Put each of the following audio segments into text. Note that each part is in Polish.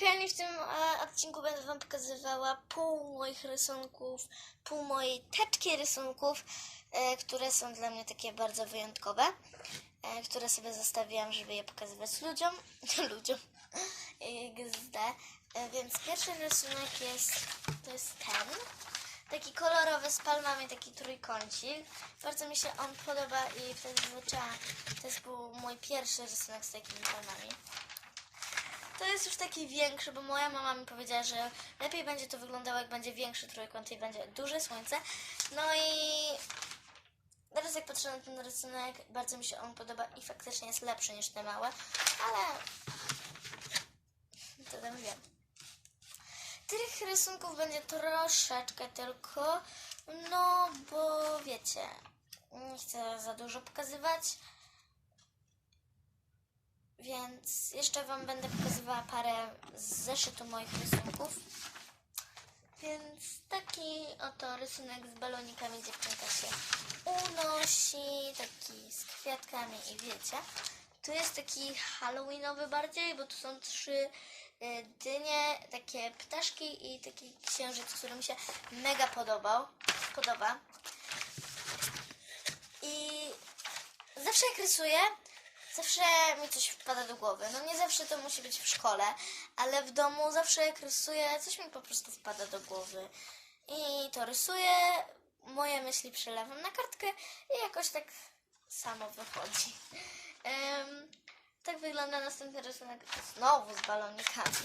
Kochani, w tym e, odcinku będę Wam pokazywała pół moich rysunków, pół mojej teczki rysunków, e, które są dla mnie takie bardzo wyjątkowe, e, które sobie zostawiłam, żeby je pokazywać ludziom, ludziom. E, więc pierwszy rysunek jest, to jest ten, taki kolorowy z palmami, taki trójkącik. Bardzo mi się on podoba i wtedy zaczęłam, to jest był mój pierwszy rysunek z takimi palmami. To jest już taki większy, bo moja mama mi powiedziała, że lepiej będzie to wyglądało, jak będzie większy trójkąt i będzie duże słońce. No i teraz jak patrzę na ten rysunek, bardzo mi się on podoba i faktycznie jest lepszy niż te małe, ale to tam wiem. Tych rysunków będzie troszeczkę tylko, no bo wiecie, nie chcę za dużo pokazywać. Więc jeszcze Wam będę pokazywała parę z zeszytu moich rysunków. Więc taki oto rysunek z balonikami dziewczynka się unosi, taki z kwiatkami i wiecie. Tu jest taki halloweenowy bardziej, bo tu są trzy y, dynie, takie ptaszki i taki księżyc, który mi się mega podobał, podoba. I zawsze jak rysuję, zawsze mi coś wpada do głowy. No nie zawsze to musi być w szkole, ale w domu zawsze jak rysuję, coś mi po prostu wpada do głowy. I to rysuję, moje myśli przelewam na kartkę i jakoś tak samo wychodzi. Em, tak wygląda następny rysunek znowu z balonikami.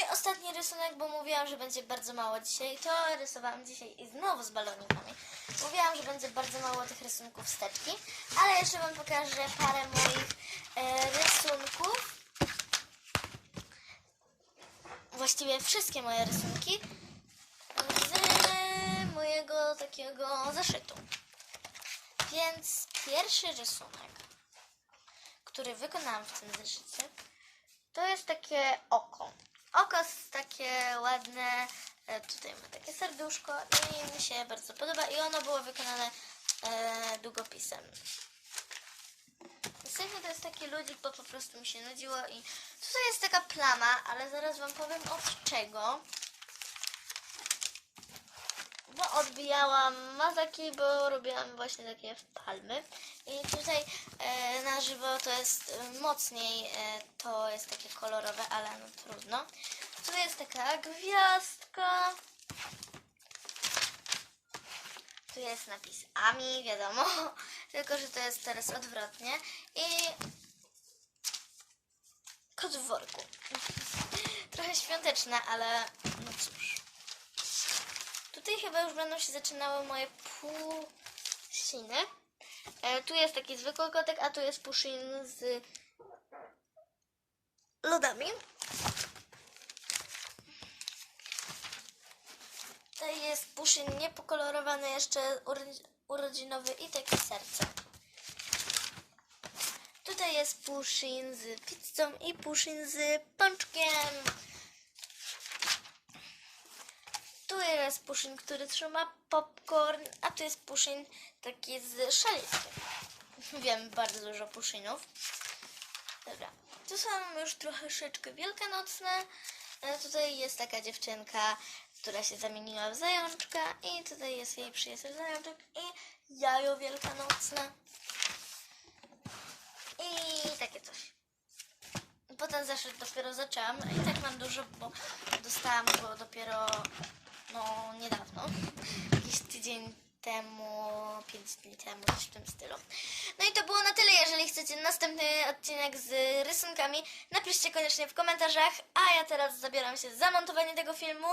I ostatni rysunek, bo mówiłam, że będzie bardzo mało dzisiaj, to rysowałam dzisiaj i znowu z balonikami. Mówiłam, że będzie bardzo mało tych rysunków wsteczki, ale jeszcze Wam pokażę parę moich e, rysunków. Właściwie wszystkie moje rysunki z mojego takiego zeszytu. Więc pierwszy rysunek, który wykonałam w tym zeszycie, to jest takie oko. Ładne. e, Tutaj ma takie serduszko i mi się bardzo podoba. I ono było wykonane e, długopisem. Następnie to jest taki ludzik, bo po prostu mi się nudziło i tutaj jest taka plama, ale zaraz wam powiem od czego. Bo odbijałam mazaki, bo robiłam właśnie takie palmy. I tutaj e, na żywo to jest e, mocniej, e, to jest takie kolorowe, ale no trudno. Tu jest taka gwiazdka. Tu jest napis AMI, wiadomo. Tylko, że to jest teraz odwrotnie. I kot w worku. Trochę świąteczne, ale no cóż. Tutaj chyba już będą się zaczynały moje pusiny. E, tu jest taki zwykły kotek, a tu jest puszyn z lodami. To jest puszyn niepokolorowany jeszcze urodzi- urodzinowy i takie serce. Tutaj jest puszyn z pizzą i puszyn z pączkiem. Tu jest puszyn, który trzyma popcorn, a tu jest puszyn taki z szaliskiem. Wiem bardzo dużo puszynów. Dobra. Tu są już troszeczkę wielkanocne. Tutaj jest taka dziewczynka, która się zamieniła w zajączka i tutaj jest jej przyjaciel zajączek i jajo wielkanocne. I takie coś. Potem zeszyt dopiero zaczęłam i tak mam dużo, bo dostałam go dopiero no niedawno. Jakiś tydzień temu, pięć dni temu, coś w tym stylu. No i to było na tyle. Jeżeli chcecie następny odcinek z rysunkami, napiszcie koniecznie w komentarzach. A ja teraz zabieram się za montowanie tego filmu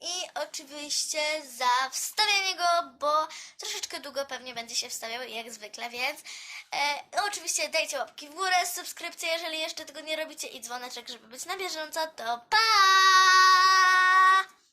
i oczywiście za wstawianie go, bo troszeczkę długo pewnie będzie się wstawiał, jak zwykle, więc e, oczywiście dajcie łapki w górę, subskrypcję, jeżeli jeszcze tego nie robicie i dzwoneczek, żeby być na bieżąco. To pa!